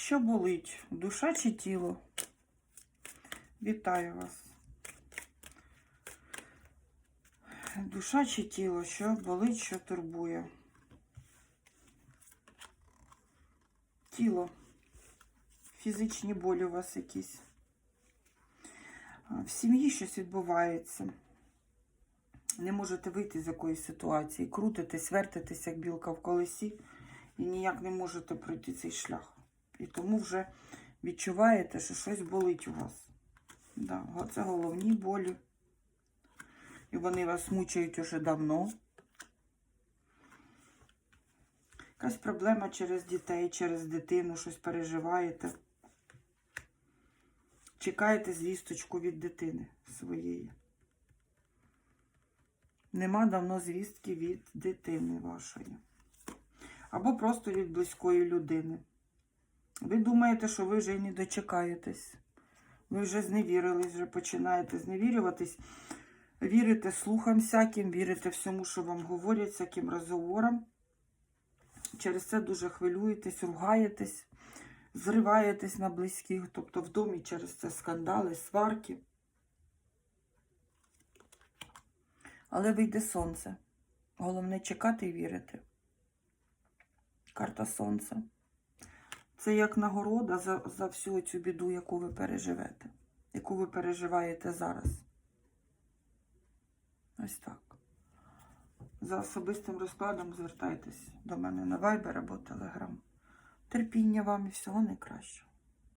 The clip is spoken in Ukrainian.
Що болить? Душа чи тіло? Вітаю вас. Душа чи тіло? Що болить, що турбує? Тіло. Фізичні болі у вас якісь. В сім'ї щось відбувається. Не можете вийти з якоїсь ситуації. Крутитесь, вертитесь, як білка в колесі, і ніяк не можете пройти цей шлях. І тому вже відчуваєте, що щось болить у вас. Да, це головні болі. І вони вас мучають уже давно. Якась проблема через дітей, через дитину, щось переживаєте. Чекаєте звісточку від дитини своєї. Нема давно звістки від дитини вашої. Або просто від близької людини. Ви думаєте, що ви вже не дочекаєтесь. Ви вже зневірились, вже починаєте зневірюватись. Вірите слухам всяким, вірите всьому, що вам говорять, всяким розговорам. Через це дуже хвилюєтесь, ругаєтесь, зриваєтесь на близьких, тобто в домі через це скандали, сварки. Але вийде сонце. Головне чекати і вірити. Карта сонця. Це як нагорода за, за всю цю біду, яку ви переживете, яку ви переживаєте зараз. Ось так. За особистим розкладом звертайтесь до мене на Viber або Telegram. Терпіння вам і всього найкращого.